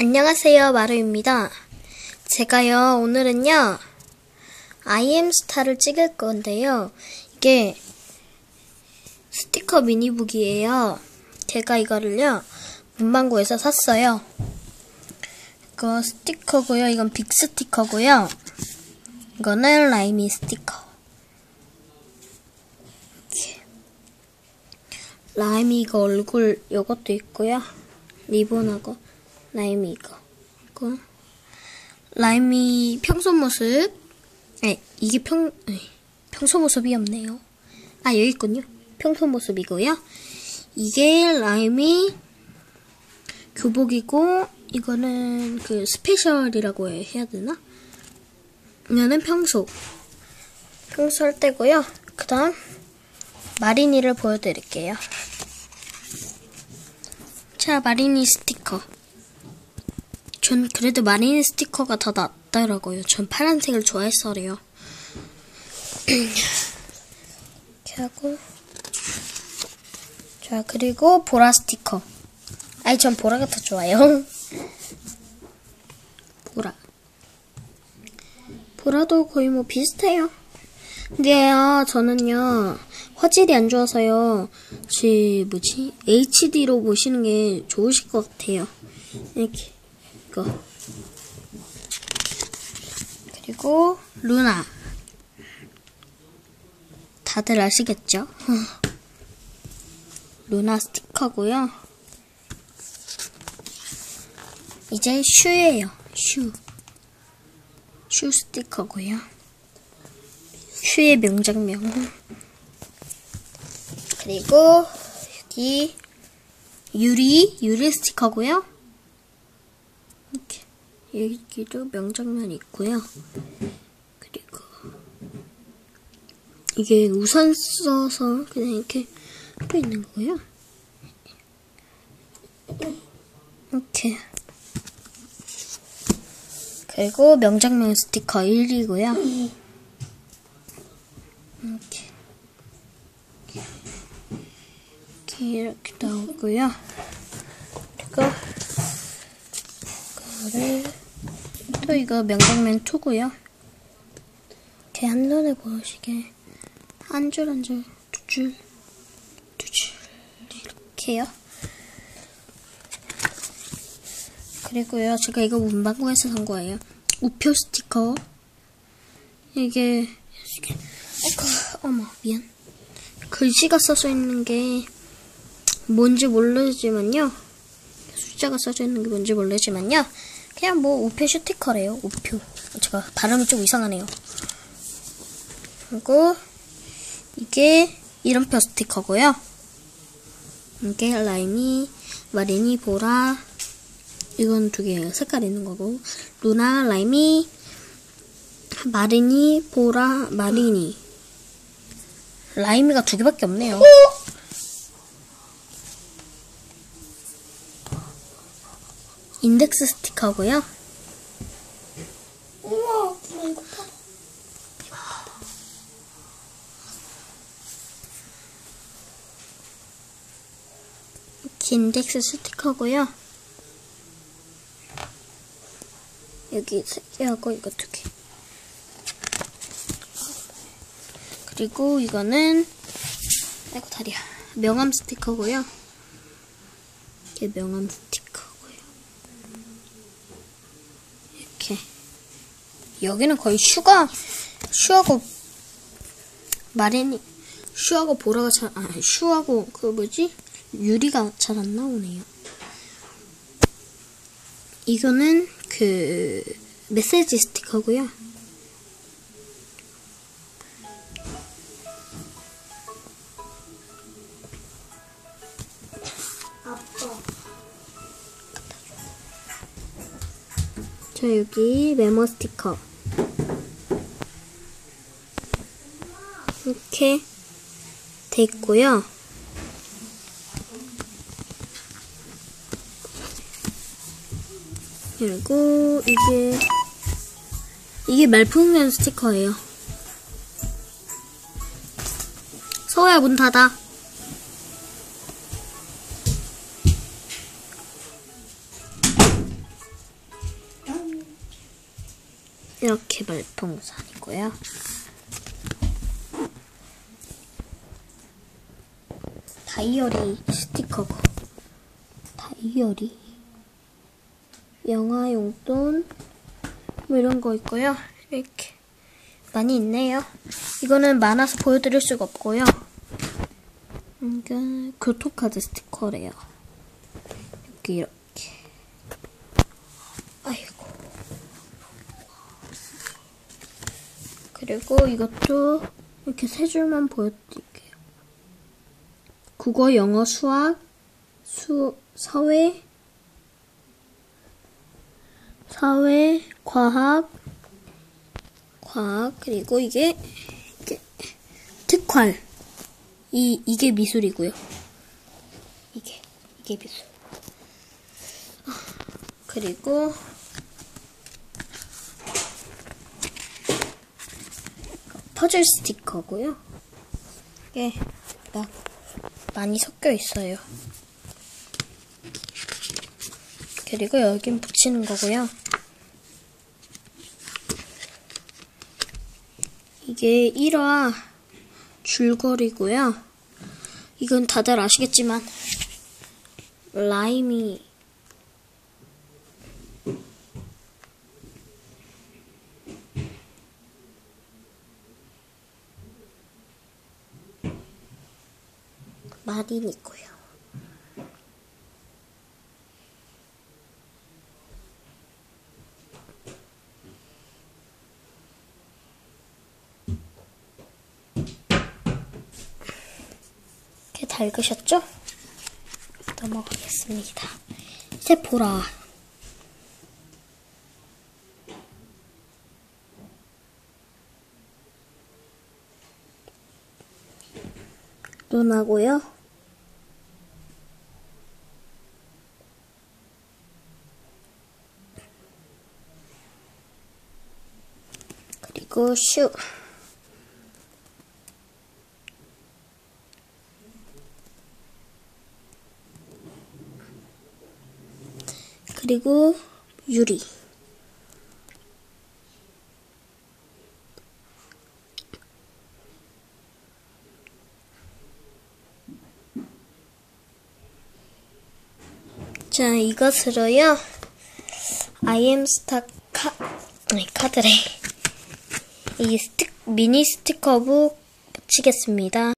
안녕하세요, 마루입니다. 제가요, 오늘은요, 아이엠스타를 찍을 건데요. 이게 스티커 미니북이에요. 제가 이거를요, 문방구에서 샀어요. 이거 스티커고요. 이건 빅 스티커고요. 이거는 라이미 스티커. 라이미 이거 얼굴 요것도 있고요. 리본하고 라이미 이거. 이거. 라이미 평소 모습. 네, 이게 평, 네, 평소 모습이 없네요. 아, 여기 있군요. 평소 모습이고요. 이게 라이미 교복이고, 이거는 그 스페셜이라고 해야 되나? 이거는 평소. 평소 할 때고요. 그 다음, 마리니를 보여드릴게요. 자, 마리니 스티커. 전 그래도 마리니 스티커가 더 낫더라고요. 전 파란색을 좋아했어요. 이렇게 하고. 자, 그리고 보라 스티커. 아니, 전 보라가 더 좋아요. 보라. 보라도 거의 뭐 비슷해요. 근데요, 저는요, 화질이 안 좋아서요, 제, 뭐지, HD로 보시는 게 좋으실 것 같아요. 이렇게, 이거. 그리고, 루나. 다들 아시겠죠? 루나 스티커고요. 이제 슈예요, 슈. 슈 스티커고요. 슈의 명장면. 그리고 여기 유리 유리 스티커고요. 이렇게 여기도 명장면 있고요. 그리고 이게 우산 써서 그냥 이렇게 하고 있는 거고요. 이렇게 그리고 명장면 스티커 1이고요. 이렇게 이렇게 이렇게 나오고요. 그리고 이거를 또 이거 명장면 2고요. 이렇게 한눈에 보시게 한 줄 한 줄, 두 줄, 두 줄 이렇게요. 그리고요, 제가 이거 문방구에서 산 거예요. 우표 스티커. 이게 어머, 미안. 글씨가 써져 있는 게 뭔지 모르지만요. 숫자가 써져 있는 게 뭔지 모르지만요. 그냥 뭐 우표 스티커래요. 우표. 제가 발음이 좀 이상하네요. 그리고 이게 이름표 스티커고요. 이게 라임이, 마리니, 보라. 이건 두 개 색깔 있는 거고. 루나, 라임이, 마리니, 보라, 마리니. 라임이가 두 개밖에 없네요. 인덱스 스티커고요. 우와. 이렇게 인덱스 스티커고요. 여기 세 개하고 이거 두 개. 그리고 이거는 아이고 다리야. 명함 스티커고요. 이게 명함 스티커고요. 이렇게 여기는 거의 슈가 슈하고 마레니 슈하고 보라가 잘 아, 슈하고 그 뭐지 유리가 잘 안 나오네요. 이거는 그 메시지 스티커고요. 자, 여기 메모 스티커. 이렇게 돼 있고요. 그리고 이게 이게 말풍선 스티커예요. 서우야 문 닫아. 이렇게 말풍선이고요. 다이어리 스티커고 다이어리 영화 용돈 뭐 이런 거 있고요. 이렇게 많이 있네요. 이거는 많아서 보여드릴 수가 없고요. 이게 교통카드 스티커래요. 여기 이렇게. 아이고. 그리고 이것도 이렇게 세 줄만 보여드릴게요. 국어, 영어, 수학, 수, 사회, 사회, 과학, 과학, 그리고 이게, 이게 특활. 이, 이게 미술이고요. 이게, 이게 미술. 그리고, 퍼즐 스티커고요. 이게 막 많이 섞여 있어요. 그리고 여긴 붙이는 거고요. 이게 1화 줄거리고요. 이건 다들 아시겠지만 라임이 마린이고요. 이렇게 달그셨죠? 넘어가겠습니다. 이제 보라. 눈하고요. 그리고 슈. 그리고 유리. 자, 이것으로요. 아이엠스타 카, 아니, 카드래. 이 스틱, 미니 스티커북 붙이겠습니다.